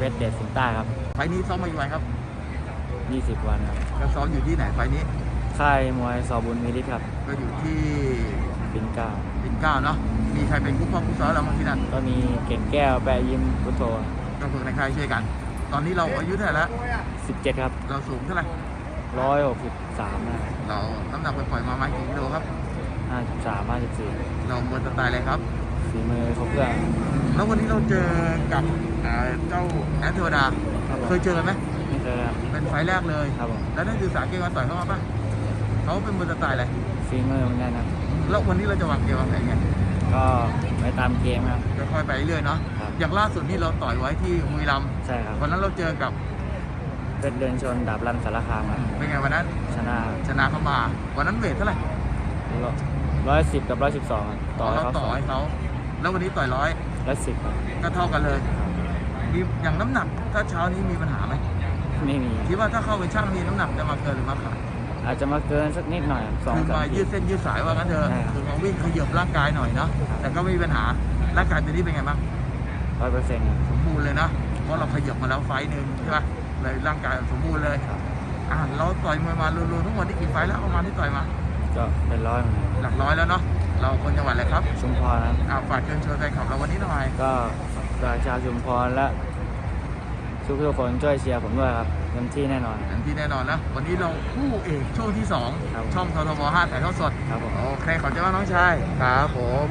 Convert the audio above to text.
เพชรเดชสิงห์ใต้ครับ ไฟล์นี้ซ้อมมาอยู่ไหนครับ 20 วันครับก็ซ้อมอยู่ที่ไหนไฟล์นี้ ค่ายมวยสอบุญมิริตครับก็อยู่ที่ปิ่นเกล้าปิ่นเกล้าเนาะ มีใครเป็นคู่พ่อคู่ซ้อมเราบ้างที่นั่นก็มีเก่งแก้วแปะยิ้มพุทโธก็ฝึกในค่ายช่วยกัน ตอนนี้เราอายุเท่าไหร่แล้ว 17 ครับ เราสูงเท่าไหร่ 163นะเราน้ำหนักปล่อยๆมาไม่กี่กิโลครับ 53 54เราบนสไตล์อะไรครับ ฝีมือครบเครื่องแล้ววันนี้เราเจอกับอ่าเจ้าแอดเทวดา ครับผมเคยเจอกันไหมไม่เคยครับเป็นไฟล์แรกเลย ครับผมแล้วได้ศึกษาเกมการต่อยเข้ามาป่ะเขาเป็นมือสไตล์อะไรฝีมือเหมือนกันครับ แล้ววันนี้เราจะวางเกมวางแผนไงก็ไปตามเกมครับ จะค่อยไปเรื่อยๆเนาะครับ อย่างล่าสุดนี่เราต่อยไว้ที่มุยลใช่ครับำวันนั้นเราเจอกับเพชรเดินชนดาบรันสารคามครับเป็นไงวันนั้นชนะชนะเข้ามาวันนั้นเวทเท่าไหร่ร้อยสิบกับร้อยสิบสองต่อเราเขาต่อให้เขา แล้ววันนี้ต่อยร้อยร้อยสิบครับก็เท่ากันเลยมีอย่างน้ำหนักถ้าเช้านี้มีปัญหาไหมไม่มีคิดว่าถ้าเข้าไปช่างมีน้ำหนักจะมาเกินหรือมาขาดอาจจะมาเกินสักนิดหน่อยสองคือสามมาขียืดดเส้นยืดสายว่างั้นเถอะใช่ครับคือมาวิ่งขยับร่างกายหน่อยเนาะครับแต่ก็ไม่มีปัญหาร่างกายตัวนี้เป็นไงบ้างร้อยเปอร์เซ็นต์สมบูรณ์เลยนะเพราะเราขยับมาแล้วไฟต์หนึ่งใช่ปะเลยร่างกายสมบูรณ์เลยครับอ่าเราต่อยมวยมารวมๆทั้งหมดนี่กี่ไฟต์แล้วประมาณที่ต่อยมาก็เป็นร้อยเหมือนกันหลักร้อยแล้วเนาะ เราคนจังหวัดอะไรครับชุมพรนะครับอ่าฝากเชิญชวนแฟนคลับเราวันนี้หน่อยก็ฝากชาวชุมพรและทุกทุกๆคนช่วยเชียร์ผมด้วยครับเต็มที่แน่นอนอย่างที่แน่นอนนะวันนี้เราคู่เอกช่วงที่สองครับช่องททบ5ถ่ายทอดสดครับผมโอเคขอบใจมากน้องชายครับผม